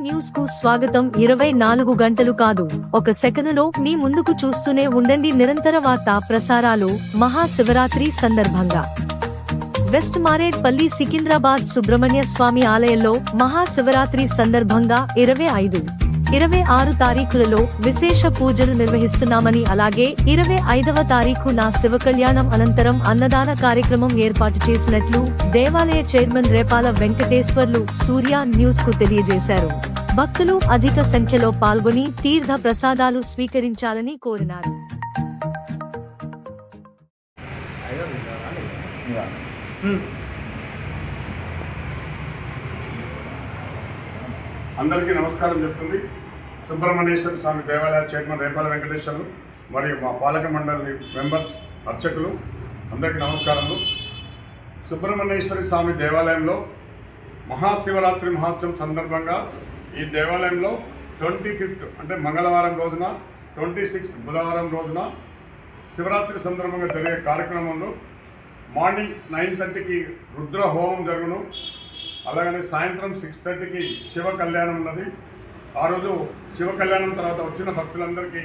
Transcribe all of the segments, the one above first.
న్యూస్కు స్వాగతం. ఇరవై నాలుగు గంటలు కాదు. ఒక సెకనులో మీ ముందుకు చూస్తూనే ఉండండి నిరంతర వార్త ప్రసారాలు మహాశివరాత్రి సందర్భంగా. వెస్ట్ మారేడ్పల్లి సికింద్రాబాద్ సుబ్రహ్మణ్య స్వామి ఆలయంలో మహాశివరాత్రి సందర్భంగా ఇరవై ఐదు. ఇరవై ఆరు తారీఖులలో విశేష పూజలు నిర్వహిస్తున్నామని అలాగే ఇరవై ఐదవ తారీఖున శివ కళ్యాణం అనంతరం అన్నదాన కార్యక్రమం ఏర్పాటు చేసినట్లు దేవాలయ చైర్మన్ రేపాల వెంకటేశ్వర్లు సూర్య న్యూస్కు తెలియజేశారు. భక్తులు అధిక సంఖ్యలో పాల్గొని తీర్థ ప్రసాదాలు స్వీకరించాలని కోరినారు. అందరికీ నమస్కారం చెప్తుంది. సుబ్రహ్మణ్యేశ్వర స్వామి దేవాలయ చైర్మన్ రేపాల వెంకటేశ్వరు మరియు మా పాలక మండలి మెంబర్స్ అర్చకులు అందరికీ నమస్కారములు. సుబ్రహ్మణ్యేశ్వరి స్వామి దేవాలయంలో మహాశివరాత్రి మహోత్సవం సందర్భంగా ఈ దేవాలయంలో ట్వంటీ ఫిఫ్త్ అంటే మంగళవారం రోజున ట్వంటీ సిక్స్త్ బుధవారం రోజున శివరాత్రి సందర్భంగా జరిగే కార్యక్రమంలో మార్నింగ్ నైన్ థర్టీకి రుద్ర హోమం జరుగును. అలాగనే సాయంత్రం సిక్స్ థర్టీకి శివ కళ్యాణం ఉన్నది. ఆ రోజు శివ కళ్యాణం తర్వాత వచ్చిన భక్తులందరికీ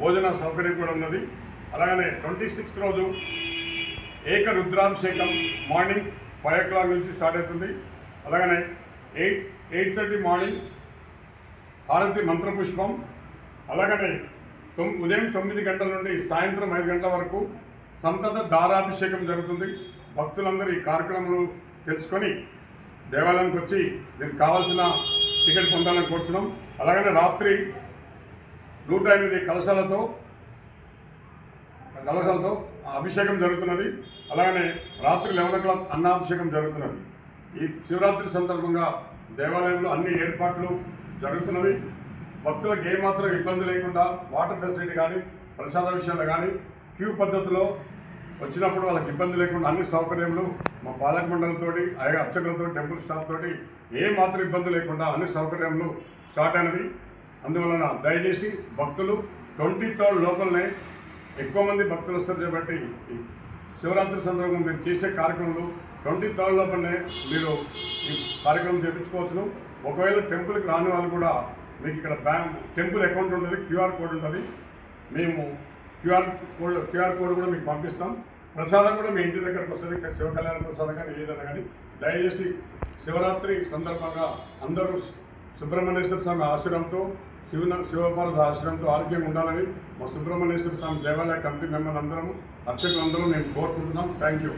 భోజన సౌకర్యం కూడా ఉన్నది. అలాగనే ట్వంటీ సిక్స్త్ రోజు ఏక రుద్రాభిషేకం మార్నింగ్ ఫైవ్ ఓ క్లాక్ నుంచి స్టార్ట్ అవుతుంది. అలాగనే ఎయిట్ ఎయిట్ థర్టీ మార్నింగ్ హారతి మంత్రపుష్పం. అలాగనే తొమ్ ఉదయం తొమ్మిది గంటల నుండి సాయంత్రం ఐదు గంటల వరకు సంతత దారాభిషేకం జరుగుతుంది. భక్తులందరూ ఈ కార్యక్రమాలు తెలుసుకొని దేవాలయానికి వచ్చి దీనికి కావాల్సిన టికెట్ పొందాలని కోరుతున్నాం అలాగనే రాత్రి నూట ఎనిమిది కలశాలతో కలశాలతో అభిషేకం జరుగుతున్నది. అలాగనే రాత్రి లెవెన్ ఓ క్లాక్ అన్నాభిషేకం జరుగుతున్నది. ఈ శివరాత్రి సందర్భంగా దేవాలయంలో అన్ని ఏర్పాట్లు జరుగుతున్నవి. భక్తులకు ఏమాత్రం ఇబ్బంది లేకుండా వాటర్ ఫెసిలిటీ కానీ ప్రసాద విషయంలో కానీ క్యూ పద్ధతిలో వచ్చినప్పుడు వాళ్ళకి ఇబ్బంది లేకుండా అన్ని సౌకర్యములు మా పాలక మండలితోటి అలాగే అర్చకులతో టెంపుల్ స్టాఫ్ తోటి ఏ మాత్రం ఇబ్బంది లేకుండా అన్ని సౌకర్యములు స్టార్ట్ అయినవి. అందువలన దయచేసి భక్తులు ట్వంటీ థర్డ్ లోపలనే ఎక్కువ మంది భక్తులు వస్తారు కాబట్టి ఈ శివరాత్రి సందర్భంగా మీరు చేసే కార్యక్రమాలు ట్వంటీ థర్డ్ లోపలనే మీరు ఈ కార్యక్రమం చేయించుకోవచ్చును ఒకవేళ టెంపుల్కి రాని వాళ్ళు కూడా మీకు ఇక్కడ బ్యాంక్ టెంపుల్ అకౌంట్ ఉంటుంది క్యూఆర్ కోడ్ ఉంటుంది. మేము క్యూఆర్ కోడ్ క్యూఆర్ కోడ్ కూడా మీకు పంపిస్తాం. ప్రసాదం కూడా మీ ఇంటి దగ్గరకు వస్తుంది. శివ కళ్యాణ ప్రసాదం కానీ ఏదైనా కానీ దయచేసి శివరాత్రి సందర్భంగా అందరూ సుబ్రహ్మణ్యేశ్వర స్వామి ఆశ్రమంతో శివ శివపార్వత ఆశ్రమంతో ఆరోగ్యంగా ఉండాలని మా సుబ్రహ్మణ్యేశ్వర స్వామి దేవాలయ కమిటీ మెంబర్ అందరము అర్చకులందరూ మేము కోరుకుంటున్నాం. Thank you.